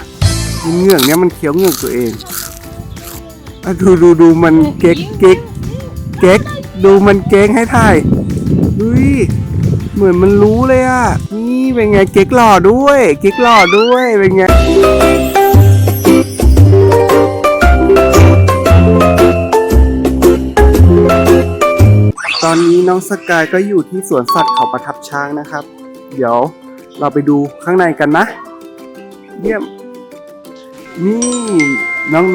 อกเหงือกเนี่ยมันเคี้ยวเหงือกตัวเองอะดูดูดูมันเก๊กเก๊กเก๊กดูมันเก๊กให้ถ่ายดุยเหมือนมันรู้เลยอะ นี่เป็นไงเก๊กหล่อด้วยเก๊กหล่อด้วยเป็นไงตอนนี้น้องสกายก็อยู่ที่สวนสัตว์เขาประทับช้างนะครับ เดี๋ยวเราไปดูข้างในกันนะ เยี่ยม นี่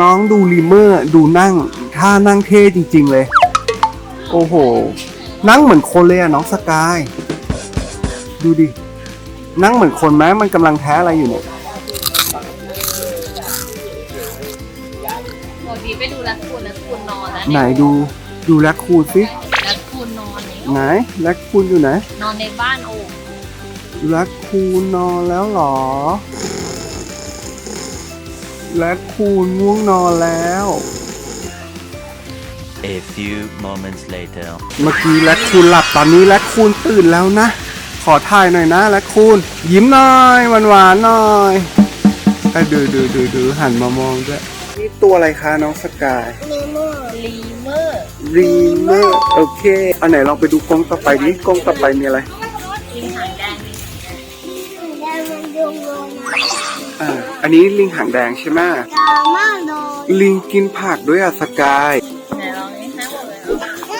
น้องๆดูลีเมอร์ดูนั่งท่านั่งเท่จริง ๆ เลย โอ้โห นั่งเหมือนคนเลยอะน้องสกาย ดูดิ นั่งเหมือนคนไหมมันกำลังแท้อะไรอยู่เนี่ยบอกดีไปดูแลคคูนแลคคูนนอนแล้วไหนเนี่ยดูดูแลคคูนสิแลคคูนนอนเนี่ยไหนแลคคูนอยู่ไหน นอนในบ้านโอ่งแลคคูนนอนแล้วเหรอ แลคคูนง่วงนอนแล้ว A few moments later. เมื่อกี้แลคคูนหลับตอนนี้แลคคูนตื่นแล้วนะ ขอถ่ายหน่อยนะแลคคูนยิ้มหน่อยหวานหวานๆหน่อยอะดูดูดูดูหันมามองด้วยนี่ตัวอะไรคะน้องสกายลีเมอร์ลีเมอร์รีเมอร์โอเค อันไหนลองไปดูกล้องต่อไปดิกล้องต่อไปมีอะไร อ่าอันนี้ลิงหางแดงใช่ไหมลิงกินผักด้วยอะสกายไหนลองนี่ให้หมดเลยเหรอ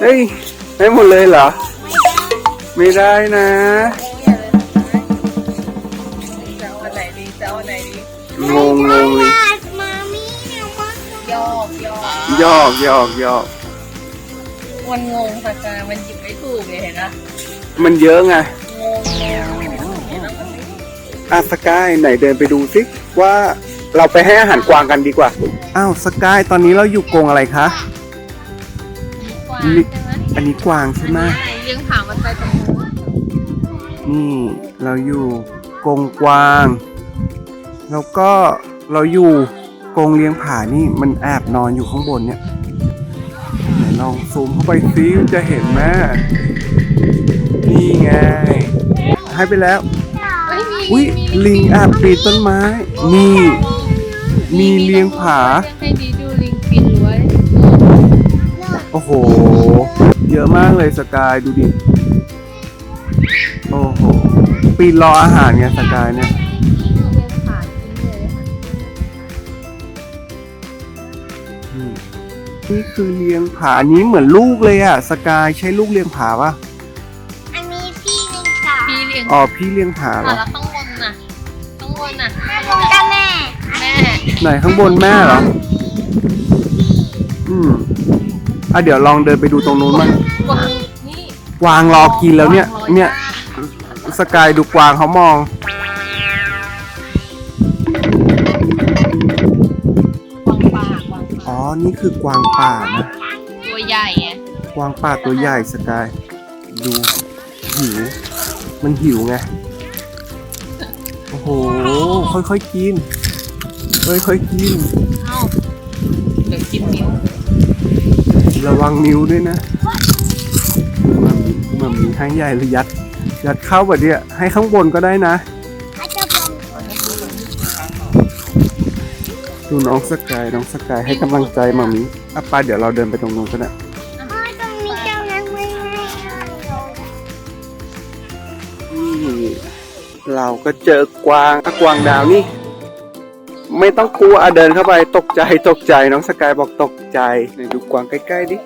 เฮ้ยได้หมดเลยเหรอ ไม่ได้นะ จะเอาอันไหนดีจะเอาอันไหนดีงงงงเลยยอกยอกยอกยอกยอกมันงงค่ะจามันหยิบไม่ถูกเลยเห็นนะมันเยอะไง งงเห็นนะมัน อะสกายไหนเดินไปดูสิว่าเราไปให้อาหารกวางกันดีกว่า อ้าวสกายตอนนี้เราอยู่กรงอะไรคะ กว้างใช่ไหมอันนี้กวางใช่ไหมอันนี้ยังถามมันไปตรงนู้นนี่เราอยู่กรงกวาง แล้วก็เราอยู่กรงเลี้ยงผานี่มันแอบนอนอยู่ข้างบนเนี่ยไหนลองซูมเข้าไปซิจะเห็นไหมนี่ไงให้ไปแล้วเฮ้ยมี อุ้ยมีลิงแอบปีนต้นไม้นี่มีเลี้ยงผา ให้ดีดูลิงปินไว้โอ้โห เยอะมากเลยสกายดูดิ โอ้โห ปีนรออาหารไงสกายเนี่ยเลี้ยงผ่านทิ้งเลยค่ะนี่นี่คือเลี้ยงผาอันนี้เหมือนลูกเลยอะสกายใช่ลูกเลี้ยงผาปะอันนี้พี่ลิงค่ะพี่เลี้ยงอ๋อพี่เลี้ยงผาเหรอะอแล้วข้างบน ไหนข้างบนแม่เหรอ อืมอะเดี๋ยวลองเดินไปดูตรงนู้นมั้งกวางนี่กวางรอกินแล้วเนี่ย เนี่ย สกายดูกวางเขามอง กวางป่ากวางป่าอ๋อ นี่คือกวางป่านะ ตัวใหญ่ไงกวางป่าตัวใหญ่สกาย ดูหิว มันหิวไง โอ้โห ค่อยๆกิน ค่อยๆกิน เอ้าเดี๋ยวกินนิ้วระวังนิ้วด้วยนะมันมันมีให้ใหญ่เลยยัด ยัดเข้าแบบเนี้ยให้ข้างบนก็ได้นะอาจจะบอกดูน้องสกายน้องสกายให้กำลังใจมามีอะไปเดี๋ยวเราเดินไปตรงนู้นกันนะพ่อตรงนี้เจ้านักไม่ให้นี่เราก็เจอกวางอะกวางดาวนี่ ไม่ต้องกลัวอะเดินเข้าไปตกใจตกใจน้องสกายบอกตกใจไหนดูกวางใกล้ๆดิ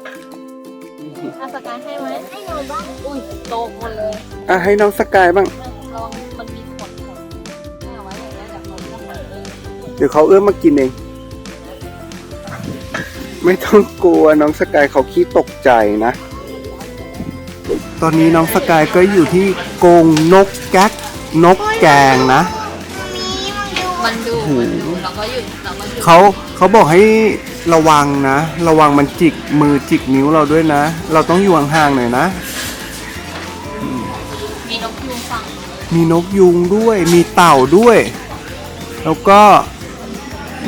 อาสกายให้ไหมให้หนูบ้างอุ้ยโตหมดเลยอะให้น้องสกายบ้างลองมันมีขนขนให้เอาไว้อย่างเงี้ยเดี๋ยวเขาจะมาเองเดี๋ยวเขาเอื้อมมากินเอง ไม่ต้องกลัวน้องสกายเขาขี้ตกใจนะ ตอนนี้น้องสกายก็อยู่ที่กรงนกแก๊กนกแกงนะ มันดูมันดูเราก็หยุดเราก็หยุดเขาเขาบอกให้ระวังนะ ระวังมันจิกมือจิกนิ้วเราด้วยนะ เราต้องอยู่ห่างๆหน่อยนะ มีนกยูงฝั่งมีนกยุงด้วย มีเต่าด้วย แล้วก็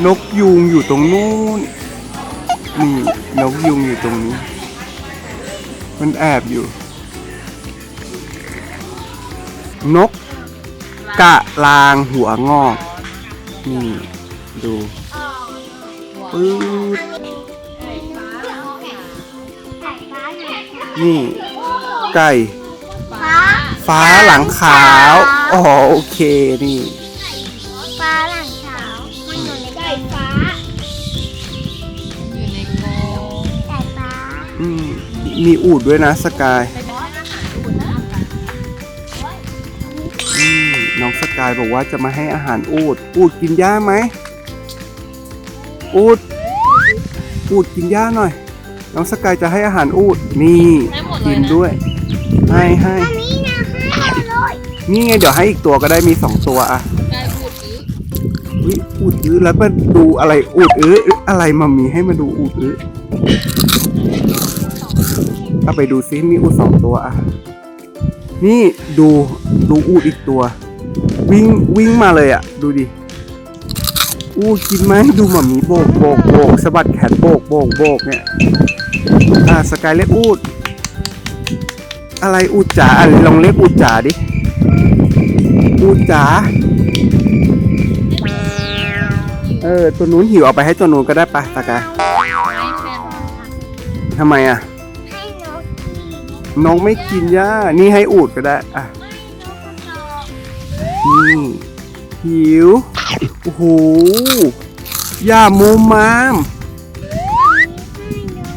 นกยุงอยู่ตรงนู้นนี่นกยุงอยู่ตรงนี้ มันแอบอยู่ นกกะลางหัวงอก นี่ดูปื๊ดไก่ฟ้าหน่อยค่ะนี่ ไก่ฟ้าฟ้าหลังขาว อ๋อโอเค นี่ ฟ้าหลังขาว มันอยู่ในไก่ฟ้า อยู่ในกรงไก่ฟ้า อืม มีอูดด้วยนะสกาย กายบอกว่าจะมาให้อาหารอูด อูดกินหญ้าไหม อูด อูดกินหญ้าหน่อย น้องสกายจะให้อาหารอูด นี่ได้หมดเลกิยนนะด้วย ให้ให้อันนี้นะให้เลยนี่ไงเดี๋ยวให้อีกตัวก็ได้มีสองตัวอะได้พูดอีกอุ๊ยอูดอื้อแล้วมาดูอะไรอูดอื้ออะไรมามีให้มาดูอูดอื้อเอาไปดูซิมีอูดสองตัวอะนี่ดูดูอูดอีกตัว วิ่งวิ่งมาเลยอะ ดูดิอูดกินไหมดูหมามีโบกโบกโบกสะบัดแขนโบกโบกโบกเนี่ยอ่าสกายเรียกอูดอะไรอูดจ๋าอะลองเรียกอูดจ๋าดิอูดจ๋าเออตัวนู้นหิวเอาไปให้ตัวนู้นก็ได้ปะสกายให้แฟนทำไมอะให้นกน้องไม่กินหญ้านี่ให้อูดก็ได้อะ นี่หิว โอ้โหหญ้ามูมาม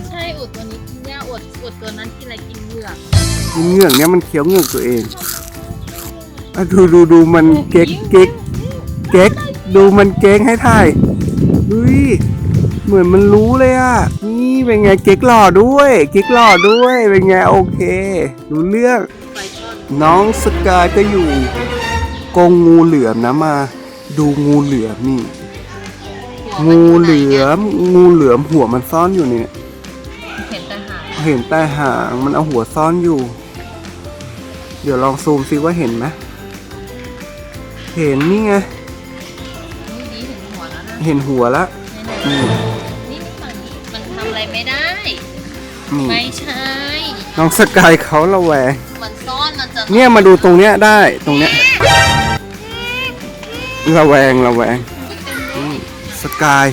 ใช่อุดตัวนี้กินหญ้าอุดอุดตัวนั้นกินอะไรกินเหยือกกินเหงือกเนี่ยมันเคี้ยวเหงือกตัวเองอะดูดูดูมันเก๊กเก๊กเก๊กดูมันเก๊กให้ถ่ายเฮ้ยเหมือนมันรู้เลยอะ นี่เป็นไงเก๊กหล่อด้วยเก๊กหล่อด้วยเป็นไงโอเค รู้เรื่องไปทอดน้องสกายก็อยู่ กรงงูเหลือมนะมา ดูงูเหลือมนี่ งูเหลือม งูเหลือมหัวมันซ่อนอยู่เนี่ย เห็นแต่หางเห็นแต่หางมันเอาหัวซ่อนอยู่ เดี๋ยวลองซูมซิว่าเห็นไหมเห็นนี่ไง นี่ดีเห็นหัวแล้วนะเห็นหัวละนี่นี่นี่มันมันทำอะไรไม่ได้ นี่ไม่ใช่ น้องสกายเขาระแวงมันซ่อนมันจะเนี่ยมาดูตรงเนี้ยได้ตรงเนี้ย ระแวงระแวงอืมสกาย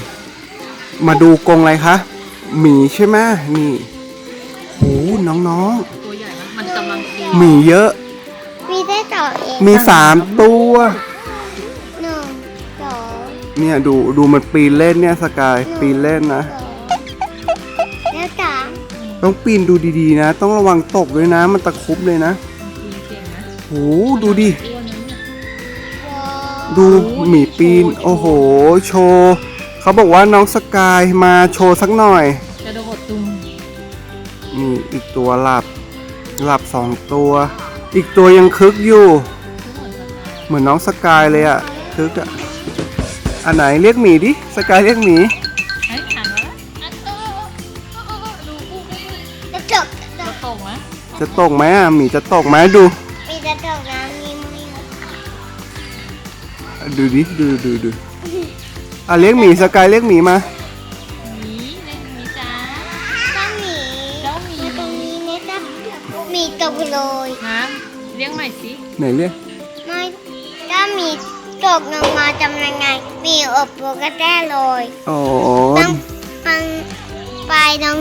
มาดูกรงอะไรคะหมีใช่ไหมนี่โหน้องตัวใหญ่นะมันกำลังกินๆหมีเยอะ มีได้ต่อเองมีสามตัว หนึ่งสองเนี่ยดูดูมันปีนเล่นเนี่ยสกายปีนเล่นนะ สองแล้วสามต้องปีนดูดีๆนะ ต้องระวังตกด้วยนะ มันตะครุบเลยนะกินเก่งนะ โหดูดิอ้วนนะเนี่ยว้าว ดูหมีปีน โอ้โห โชว์เขาบอกว่าน้องสกายมาโชว์สักหน่อยกระโดดตุ้มนี่อีกตัวหลับ หลับสองตัว อีกตัวยังคึกอยู่ทุกคนจะตายเหมือนน้องสกายเลยอะคึกอะอันไหนเรียกหมีดิ สกายเรียกหมีเฮ้ยหันมาแล้วอันโตดูปุ๊บกระจกกระจจะกตกไหมจะตกไหมอะหมีจะตกไหมดู ดูดิดูดูดูอะเรียกหมีสกายเรียกหมีมาหมีเล่นหมีจ้าถ้าหมีเจ้าหมีตรงนี้เนี่ยจะมีตกเลยฮะเลี้ยงใหม่สิไหนเรียกไม่ถ้ามีตกลงมาจำยังไงมีอบโปกระแต้เลยอ๋อต้องต้องไปโรง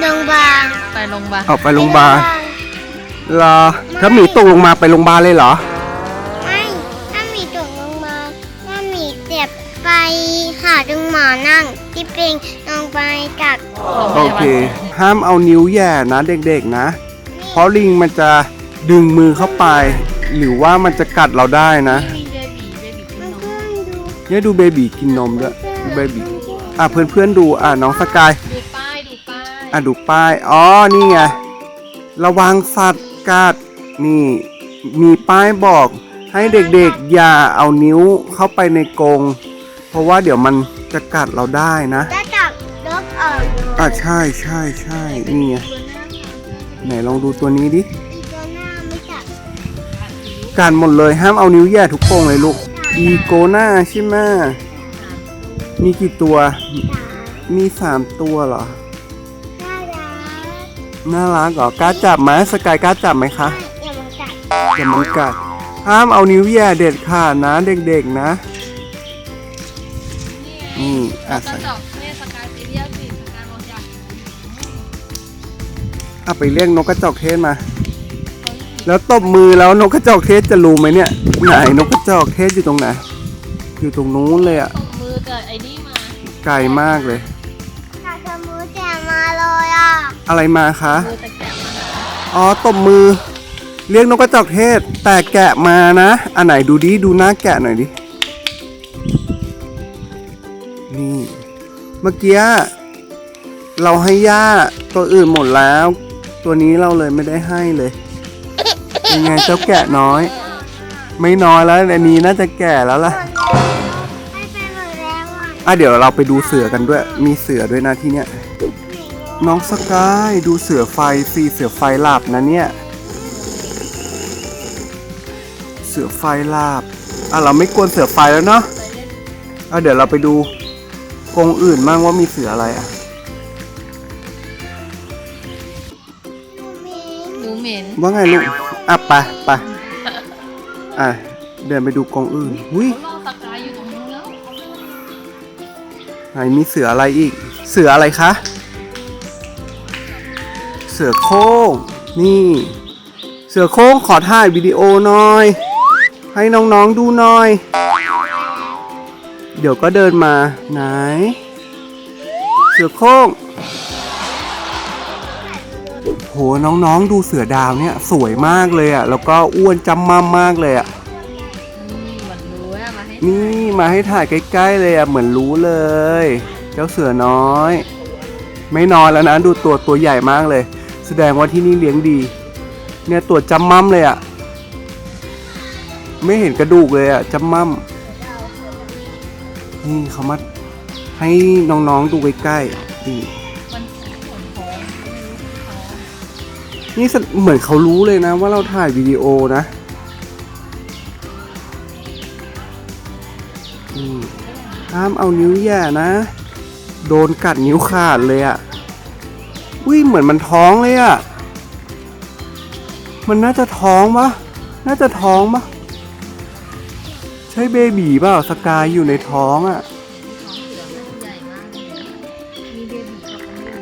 โรงพยาบาลไปโรงพยาบาลออกไปโรงพยาบาลเหรอถ้าหมีตกลงมาไปโรงพยาบาลเลยเหรอ ดึงหมอนั่งที่เป็นลงไปกักโอเค ห้ามเอานิ้วแหย่นะเด็กๆนะ เพราะลิงมันจะดึงมือเข้าไป หรือว่ามันจะกัดเราได้นะมีเบบีเบบีกินมันนมเพื่อนดูเนี่ยดูเบบีกินนมด้วยดูเบบีอะเพื่อนๆดูอะน้องสกายดูป้ายดูป้ายอะดูป้ายอ๋อนี่ไงระวังสัตว์กัดนี่มีป้ายบอกให้เด็กๆ อย่าเอานิ้วเข้าไปในกรงเพ ราะว่าเดี๋ยวมันจะกัดเราได้นะจะจับรถออกอะใช่ใช่ใช่นี่ไงตัวหน้าค่ะไหนลองดูตัวนี้ดิอีตัวหน้าไม่จับกัดหมดเลยห้ามเอานิ้วแย่ทุกกรงเลยลูกอีโกน่าใช่ไหมมีกี่ตัว มีสามตัวเหรอน่ารักน่ารักเหรอกล้าจับไหมสกายกล้าจับไหมคะอย่ามันกัดอย่ามันกัดห้ามเอานิ้วแย่เด็ดขาดนะเด็กๆนะ นี่อะกใส่ระจอกเนี่ยสกายไปเรียกสิสกายบอกอยากอะไปเรียกนกกระจอกเทศมา แล้วตบมือแล้วนกกระจอกเทศจะรู้ไหมเนี่ยไหนนกกระจอกเทศอยู่ตรงไหน อยู่ตรงนู้นเลยอะตบมือกับไอ้นี่มาไกลมากเลยถ้าสมมติแจกมาเลยอะอะไรมาคะมือแต่แกะมาอ๋อตบมือ เรียกนกกระจอกเทศแต่แกะมานะ อันไหนดูดิดูหน้าแกะหน่อยดิ มื่อกี้เราให้ย่าตัวอื่นหมดแล้ว ตัวนี้เราเลยไม่ได้ให้เลยยังไงเจ้าแกะน้อย ไม่น้อยแล้วอันนี้น่าจะแก่แล้วล่ะไม่เป็นหมดแล้วอะอะเดี๋ยวเราไปดูเสือกันด้วย มีเสือด้วยนะที่เนี้ยน้องสกายดูเสือไฟสิเสือไฟหลับนะเนี่ย เสือไฟหลับอะเราไม่กวนเสือไฟแล้วเนาะอะเดี๋ยวเราไปดู กรงอื่นมั่งว่ามีเสืออะไรอะ หนูเหม็นว่าไงลูก อะไปไปอะ เดินไปดูกรงอื่นหุยเขาล่อสกายอยู่ตรงนู้นแล้วไหนมีเสืออะไรอีก เสืออะไรคะ เสือโคร่งนี่ เสือโคร่งขอถ่ายวิดีโอหน่อย ให้น้องๆดูหน่อย เดี๋ยวก็เดินมาไหน เสือโคร่งโหน้องๆดูเสือดาวเนี่ยสวยมากเลยอะ่ะ แล้วก็อ้วนจำมั่มมากเลยอะ่ะนี่เหมือนรู้อะมาให้นี่มาให้ถ่ายใกล้ๆเลยอะ่ะ เหมือนรู้เลย เจ้าเสือน้อย ไม่นอนแล้วนะดูตัวตัวใหญ่มากเลย แสดงว่าที่นี่เลี้ยงดี เนี่ยตัวจำมั่มเลยอะ่ะ ไม่เห็นกระดูกเลยอะ่ะจำมั่ม นี่เขามาให้น้องๆดูใกล้ๆนี่มันขนท้องไม่รู้ที่ท้องนี่แสเหมือนเขารู้เลยนะ ว่าเราถ่ายวิดีโอนะนี่ห้ามเอานิ้วแย่นะ โดนกัดนิ้วขาดเลยอะ่ะอุ้ยเหมือนมันท้องเลยอะ่ะ มันน่าจะท้องปะน่าจะท้องปะใช่เบบีเปล่าสกายอยู่ในท้องอะ่ะท้องเสือมันใหญ่มากเลยมีเบบีกับมันอยู่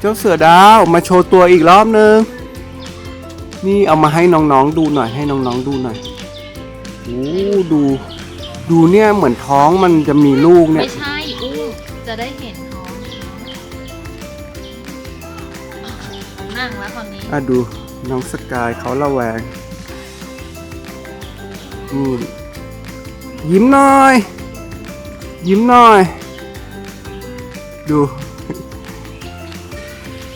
เจ้าเสือดาวมาโชว์ตัวอีกรอบนึง นี่เอามาให้น้องๆดูหน่อยให้น้องๆดูหน่อยโอ้ดู ดูเนี่ยเหมือนท้องมันจะมีลูกเนี่ไม่ยใช่อู้จะได้เห็นท้องนั่งแล้วตอนนี้ อะดู น้องสกายเขาระแวงนี่ยิ้มหน่อย ยิ้มหน่อย ดู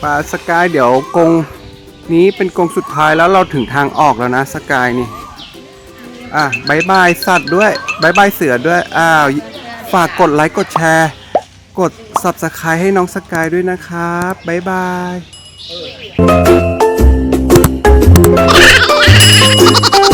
ปลาสกายเดี๋ยวกรงนี้เป็นกรงสุดท้ายแล้วเราถึงทางออกแล้วนะสกายนี่ อะบายบายสัตว์ด้วยบายบายเสือด้วย อ้าว ฝากกดไลค์กดแชร์ กด subscribe ให้น้องสกายด้วยนะครับบายบาย